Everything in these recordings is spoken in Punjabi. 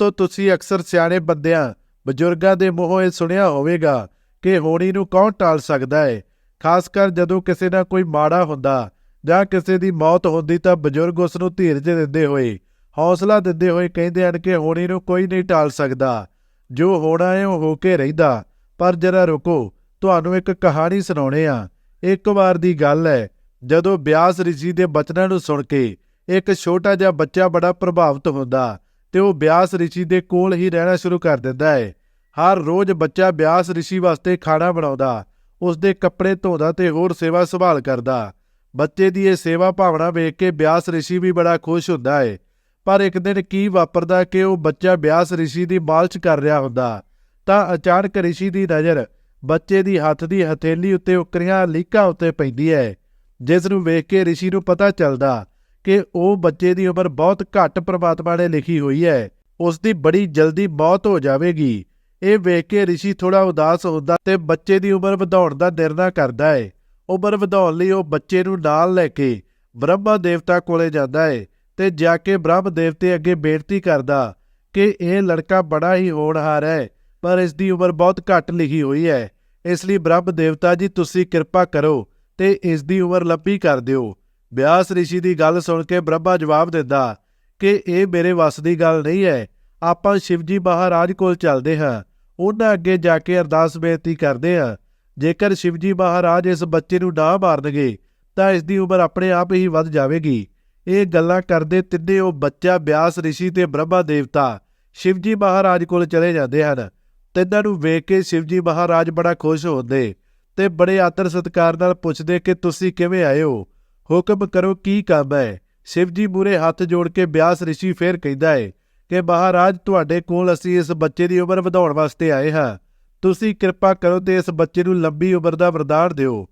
ਦੋਸਤੋ ਤੁਸੀਂ ਅਕਸਰ ਸਿਆਣੇ ਬੰਦਿਆਂ, ਬਜ਼ੁਰਗਾਂ ਦੇ ਮੂੰਹੋਂ ਇਹ ਸੁਣਿਆ ਹੋਵੇਗਾ ਕਿ ਹੋਣੀ ਨੂੰ ਕੌਣ ਟਾਲ ਸਕਦਾ ਹੈ ਖਾਸ ਕਰ ਜਦੋਂ ਕਿਸੇ ਦਾ ਕੋਈ ਮਾੜਾ ਹੁੰਦਾ ਜਾਂ ਕਿਸੇ ਦੀ ਮੌਤ ਹੁੰਦੀ ਤਾਂ ਬਜ਼ੁਰਗ ਉਸ ਨੂੰ ਧੀਰਜ ਦਿੰਦੇ ਹੋਏ, ਹੌਸਲਾ ਦਿੰਦੇ ਹੋਏ ਕਹਿੰਦੇ ਹਨ ਕਿ ਹੋਣੀ ਨੂੰ ਕੋਈ ਨਹੀਂ ਟਾਲ ਸਕਦਾ। ਜੋ ਹੋਣਾ ਹੈ ਉਹ ਹੋ ਕੇ ਰਹਿੰਦਾ। ਪਰ ਜਰਾ ਰੁਕੋ, ਤੁਹਾਨੂੰ ਇੱਕ ਕਹਾਣੀ ਸੁਣਾਉਣੇ ਆ। ਇੱਕ ਵਾਰ ਦੀ ਗੱਲ ਹੈ ਜਦੋਂ ਬਿਆਸ ਰਿਸ਼ੀ ਦੇ ਬਚਨਾਂ ਨੂੰ ਸੁਣ ਕੇ ਇੱਕ ਛੋਟਾ ਜਿਹਾ ਬੱਚਾ ਬੜਾ ਪ੍ਰਭਾਵਿਤ ਹੁੰਦਾ ਤੇ ਉਹ ਬਿਆਸ ਰਿਸ਼ੀ ਦੇ ਕੋਲ ਹੀ ਰਹਿਣਾ ਸ਼ੁਰੂ ਕਰ ਦਿੰਦਾ ਹੈ ਹਰ ਰੋਜ਼ ਬੱਚਾ ਬਿਆਸ ਰਿਸ਼ੀ ਵਾਸਤੇ ਖਾਣਾ ਬਣਾਉਂਦਾ ਉਸ ਦੇ ਕੱਪੜੇ ਧੋਦਾ ਤੇ ਹੋਰ ਸੇਵਾ ਸੰਭਾਲ ਕਰਦਾ। ਬੱਚੇ ਦੀ ਇਹ ਸੇਵਾ ਭਾਵਨਾ ਵੇਖ ਕੇ ਬਿਆਸ ਰਿਸ਼ੀ ਵੀ ਬੜਾ ਖੁਸ਼ ਹੁੰਦਾ ਹੈ ਪਰ ਇੱਕ ਦਿਨ ਕੀ ਵਾਪਰਦਾ ਕਿ ਉਹ ਬੱਚਾ ਬਿਆਸ ਰਿਸ਼ੀ ਦੀ ਮਾਲਚ ਕਰ ਰਿਹਾ ਹੁੰਦਾ, ਤਾਂ ਅਚਾਨਕ ਰਿਸ਼ੀ ਦੀ ਨਜ਼ਰ ਬੱਚੇ ਦੀ ਹੱਥ ਦੀ ਹਥੇਲੀ ਉੱਤੇ ਉਕਰੀਆਂ ਲੀਕਾਂ ਉੱਤੇ ਪੈਂਦੀ ਹੈ ਜਿਸ ਨੂੰ ਵੇਖ ਕੇ ਰਿਸ਼ੀ ਨੂੰ ਪਤਾ ਚੱਲਦਾ ਕਿ ਉਹ ਬੱਚੇ ਦੀ ਉਮਰ ਬਹੁਤ ਘੱਟ ਪ੍ਰਮਾਤਮਾ ਨੇ ਲਿਖੀ ਹੋਈ ਹੈ। ਉਸ ਦੀ ਬੜੀ ਜਲਦੀ ਮੌਤ ਹੋ ਜਾਵੇਗੀ। ਇਹ ਵੇਖ ਕੇ ਰਿਸ਼ੀ ਥੋੜਾ ਉਦਾਸ ਹੁੰਦਾ ਤੇ ਬੱਚੇ ਦੀ ਉਮਰ ਵਧਾਉਣ ਦਾ ਨਿਰਣਾ ਕਰਦਾ ਹੈ। ਉਮਰ ਵਧਾਉਣ ਲਈ ਉਹ ਬੱਚੇ ਨੂੰ ਨਾਲ ਲੈ ਕੇ ਬ੍ਰਹਮਾ ਦੇਵਤਾ ਕੋਲੇ ਜਾਂਦਾ ਹੈ ਤੇ ਜਾ ਕੇ ਬ੍ਰਹਮ ਦੇਵਤੇ ਅੱਗੇ ਬੇਨਤੀ ਕਰਦਾ ਕਿ ਇਹ ਲੜਕਾ ਬੜਾ ਹੀ ਹੋਣਹਾਰ ਹੈ, ਪਰ ਇਸ ਦੀ ਉਮਰ ਬਹੁਤ ਘੱਟ ਲਿਖੀ ਹੋਈ ਹੈ। ਇਸ ਲਈ ਬ੍ਰਹਮ ਦੇਵਤਾ ਜੀ, ਤੁਸੀਂ ਕਿਰਪਾ ਕਰੋ ਤੇ ਇਸ ਦੀ ਉਮਰ ਲੱਭੀ ਕਰ ਦਿਓ। ਬਿਆਸ ਰਿਸ਼ੀ ਦੀ ਗੱਲ ਸੁਣ ਕੇ ਬ੍ਰਹਮਾ ਜਵਾਬ ਦਿੰਦਾ, ਕਿ ਇਹ ਮੇਰੇ ਵੱਸ ਦੀ ਗੱਲ ਨਹੀਂ ਹੈ ਆਪਾਂ ਸ਼ਿਵਜੀ ਮਹਾਰਾਜ ਕੋਲ ਚੱਲਦੇ ਹਾਂ। ਉਹਨਾਂ ਅੱਗੇ ਜਾ ਕੇ ਅਰਦਾਸ ਬੇਨਤੀ ਕਰਦੇ ਹਾਂ। ਜੇਕਰ ਸ਼ਿਵਜੀ ਮਹਾਰਾਜ ਇਸ ਬੱਚੇ ਨੂੰ ਨਾ ਮਾਰਨਗੇ, ਤਾਂ ਇਸ ਦੀ ਉਮਰ ਆਪਣੇ ਆਪ ਹੀ ਵੱਧ ਜਾਵੇਗੀ। ਇਹ ਗੱਲਾਂ ਕਰਦੇ ਤਿੰਨੇ ਉਹ ਬੱਚਾ ਬਿਆਸ ਰਿਸ਼ੀ ਤੇ ਬ੍ਰਹਮਾ ਦੇਵਤਾ ਸ਼ਿਵਜੀ ਮਹਾਰਾਜ ਕੋਲ ਚਲੇ ਜਾਂਦੇ ਹਨ। ਤਿੰਨਾਂ ਨੂੰ ਵੇਖ ਕੇ ਸ਼ਿਵਜੀ ਮਹਾਰਾਜ ਬੜਾ ਖੁਸ਼ ਹੁੰਦੇ ਤੇ ਬੜੇ ਆਦਰ ਸਤਿਕਾਰ ਨਾਲ ਪੁੱਛਦੇ ਕਿ ਤੁਸੀਂ ਕਿਵੇਂ ਆਏ ਹੋ? ਹੁਕਮ ਕਰੋ ਕੀ ਕੰਮ ਹੈ। ਸ਼ਿਵਜੀ ਮੂਰੇ ਹੱਥ ਜੋੜ ਕੇ ਬਿਆਸ ਰਿਸ਼ੀ ਫੇਰ ਕਹਿੰਦਾ ਹੈ ਕਿ ਮਹਾਰਾਜ, ਤੁਹਾਡੇ ਕੋਲ ਅਸੀਂ ਇਸ ਬੱਚੇ ਦੀ ਉਮਰ ਵਧਾਉਣ ਵਾਸਤੇ ਆਏ ਹਾਂ। ਤੁਸੀਂ ਕਿਰਪਾ ਕਰੋ ਤੇ ਇਸ ਬੱਚੇ ਨੂੰ ਲੰਬੀ ਉਮਰ ਦਾ ਵਰਦਾਨ ਦਿਓ।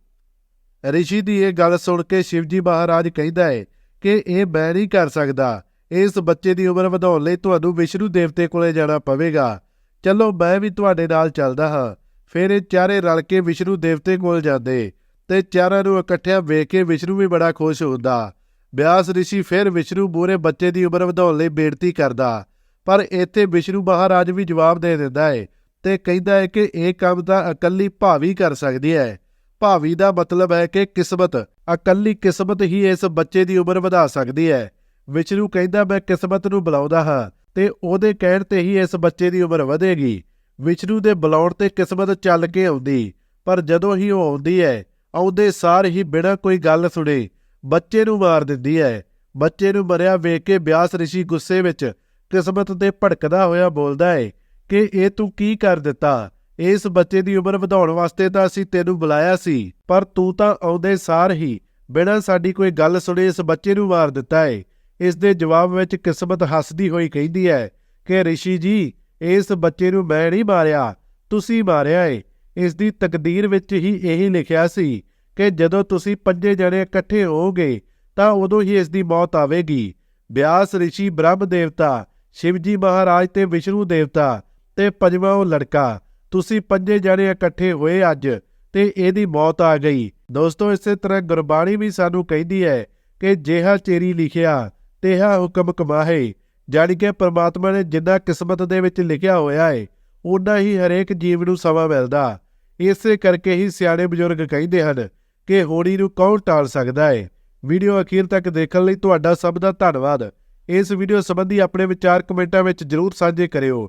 ਰਿਸ਼ੀ ਦੀ ਇਹ ਗੱਲ ਸੁਣ ਕੇ ਸ਼ਿਵਜੀ ਮਹਾਰਾਜ ਕਹਿੰਦਾ ਹੈ ਕਿ ਇਹ ਮੈਂ ਨਹੀਂ ਕਰ ਸਕਦਾ। ਇਸ ਬੱਚੇ ਦੀ ਉਮਰ ਵਧਾਉਣ ਲਈ ਤੁਹਾਨੂੰ ਵਿਸ਼ਨੂੰ ਦੇਵਤੇ ਕੋਲੇ ਜਾਣਾ ਪਵੇਗਾ। ਚਲੋ, ਮੈਂ ਵੀ ਤੁਹਾਡੇ ਨਾਲ ਚੱਲਦਾ ਹਾਂ। ਫਿਰ ਇਹ ਚਾਰੇ ਰਲ ਕੇ ਵਿਸ਼ਨੂੰ ਦੇਵਤੇ ਕੋਲ ਜਾਂਦੇ। ਤੇ ਚਾਰਾਂ ਨੂੰ ਇਕੱਠਿਆਂ ਵੇਖ ਕੇ ਵਿਸ਼ਨੂੰ ਵੀ ਬੜਾ ਖੁਸ਼ ਹੁੰਦਾ। ਬਿਆਸ ਰਿਸ਼ੀ ਫਿਰ ਵਿਸ਼ਨੂੰ ਮੂਰੇ ਬੱਚੇ ਦੀ ਉਮਰ ਵਧਾਉਣ ਲਈ ਬੇਨਤੀ ਕਰਦਾ। ਪਰ ਇੱਥੇ ਵਿਸ਼ਨੂੰ ਮਹਾਰਾਜ ਵੀ ਜਵਾਬ ਦੇ ਦਿੰਦਾ ਹੈ ਤੇ ਕਹਿੰਦਾ ਹੈ ਕਿ ਇਹ ਕੰਮ ਤਾਂ ਇਕੱਲੀ ਭਾਵੀ ਕਰ ਸਕਦੀ ਹੈ ਭਾਵੀ ਦਾ ਮਤਲਬ ਹੈ ਕਿ ਕਿਸਮਤ, ਇਕੱਲੀ ਕਿਸਮਤ ਹੀ ਇਸ ਬੱਚੇ ਦੀ ਉਮਰ ਵਧਾ ਸਕਦੀ ਹੈ ਵਿਸ਼ਨੂੰ ਕਹਿੰਦਾ, ਮੈਂ ਕਿਸਮਤ ਨੂੰ ਬੁਲਾਉਂਦਾ ਹਾਂ ਤੇ ਉਹਦੇ ਕਹਿਣ ਤੇ ਹੀ ਇਸ ਬੱਚੇ ਦੀ ਉਮਰ ਵਧੇਗੀ। ਵਿਸ਼ਨੂੰ ਦੇ ਬੁਲਾਉਣ ਤੇ ਕਿਸਮਤ ਚੱਲ ਕੇ ਆਉਂਦੀ, ਪਰ ਜਦੋਂ ਹੀ ਉਹ ਆਉਂਦੀ ਹੈ ਆਉਂਦੇ ਸਾਰ ਹੀ ਬਿਨਾਂ ਕੋਈ ਗੱਲ ਸੁਣੇ ਬੱਚੇ ਨੂੰ ਮਾਰ ਦਿੰਦੀ ਹੈ ਬੱਚੇ ਨੂੰ ਮਰਿਆ ਵੇਖ ਕੇ ਬਿਆਸ ਰਿਸ਼ੀ ਗੁੱਸੇ ਵਿੱਚ ਕਿਸਮਤ ਤੇ ਭੜਕਦਾ ਹੋਇਆ ਬੋਲਦਾ ਹੈ ਕਿ ਇਹ ਤੂੰ ਕੀ ਕਰ ਦਿੱਤਾ? ਇਸ ਬੱਚੇ ਦੀ ਉਮਰ ਵਧਾਉਣ ਵਾਸਤੇ ਤਾਂ ਅਸੀਂ ਤੈਨੂੰ ਬੁਲਾਇਆ ਸੀ, ਪਰ ਤੂੰ ਤਾਂ ਆਉਂਦੇ ਸਾਰ ਹੀ ਬਿਨਾਂ ਸਾਡੀ ਕੋਈ ਗੱਲ ਸੁਣੇ ਇਸ ਬੱਚੇ ਨੂੰ ਮਾਰ ਦਿੱਤਾ ਹੈ ਇਸ ਦੇ ਜਵਾਬ ਵਿੱਚ ਕਿਸਮਤ ਹੱਸਦੀ ਹੋਈ ਕਹਿੰਦੀ ਹੈ ਕਿ ਰਿਸ਼ੀ ਜੀ, ਇਸ ਬੱਚੇ ਨੂੰ ਮੈਂ ਨਹੀਂ ਮਾਰਿਆ, ਤੁਸੀਂ ਮਾਰਿਆ ਏ। ਇਸ ਦੀ ਤਕਦੀਰ ਵਿੱਚ ਹੀ ਇਹੀ ਲਿਖਿਆ ਸੀ ਕਿ ਜਦੋਂ ਤੁਸੀਂ ਪੰਜੇ ਜਣੇ ਇਕੱਠੇ ਹੋਗੇ ਤਾਂ ਉਦੋਂ ਹੀ ਇਸ ਦੀ ਮੌਤ ਆਵੇਗੀ। ਬਿਆਸ ਰਿਸ਼ੀ ਬ੍ਰਹਮ ਦੇਵਤਾ, ਸ਼ਿਵਜੀ ਮਹਾਰਾਜ ਤੇ ਵਿਸ਼ਨੂੰ ਦੇਵਤਾ ਤੇ ਪੰਜਵਾਂ ਉਹ ਲੜਕਾ। ਤੁਸੀਂ ਪੰਜੇ ਜਣੇ ਇਕੱਠੇ ਹੋਏ ਅੱਜ ਤੇ ਇਹਦੀ ਮੌਤ ਆ ਗਈ। ਦੋਸਤੋ, ਇਸੇ ਤਰ੍ਹਾਂ ਗੁਰਬਾਣੀ ਵੀ ਸਾਨੂੰ ਕਹਿੰਦੀ ਹੈ ਕਿ ਜਿਹਾ ਚੇਰੀ ਲਿਖਿਆ, ਤੇਹਾ ਹੁਕਮ ਕਮਾਹੇ। ਜਾਣੀ ਕਿ ਪ੍ਰਮਾਤਮਾ ਨੇ ਜਿੰਨਾ ਕਿਸਮਤ ਦੇ ਵਿੱਚ ਲਿਖਿਆ ਹੋਇਆ ਹੈ ਉਨਾ ਹੀ ਹਰੇਕ ਜੀਵ ਨੂੰ ਸਮਾਂ ਮਿਲਦਾ। ਇਸੇ ਕਰਕੇ ਹੀ ਸਿਆਣੇ ਬਜ਼ੁਰਗ ਕਹਿੰਦੇ ਹਨ ਕਿ ਹੋਣੀ ਨੂੰ ਕੌਣ ਟਾਲ ਸਕਦਾ ਹੈ ਵੀਡੀਓ ਅਖੀਰ ਤੱਕ ਦੇਖਣ ਲਈ ਤੁਹਾਡਾ ਸਭ ਦਾ ਧੰਨਵਾਦ। ਇਸ ਵੀਡੀਓ ਸੰਬੰਧੀ ਆਪਣੇ ਵਿਚਾਰ ਕਮੈਂਟਾਂ ਵਿੱਚ ਜਰੂਰ ਸਾਂਝੇ ਕਰਿਓ।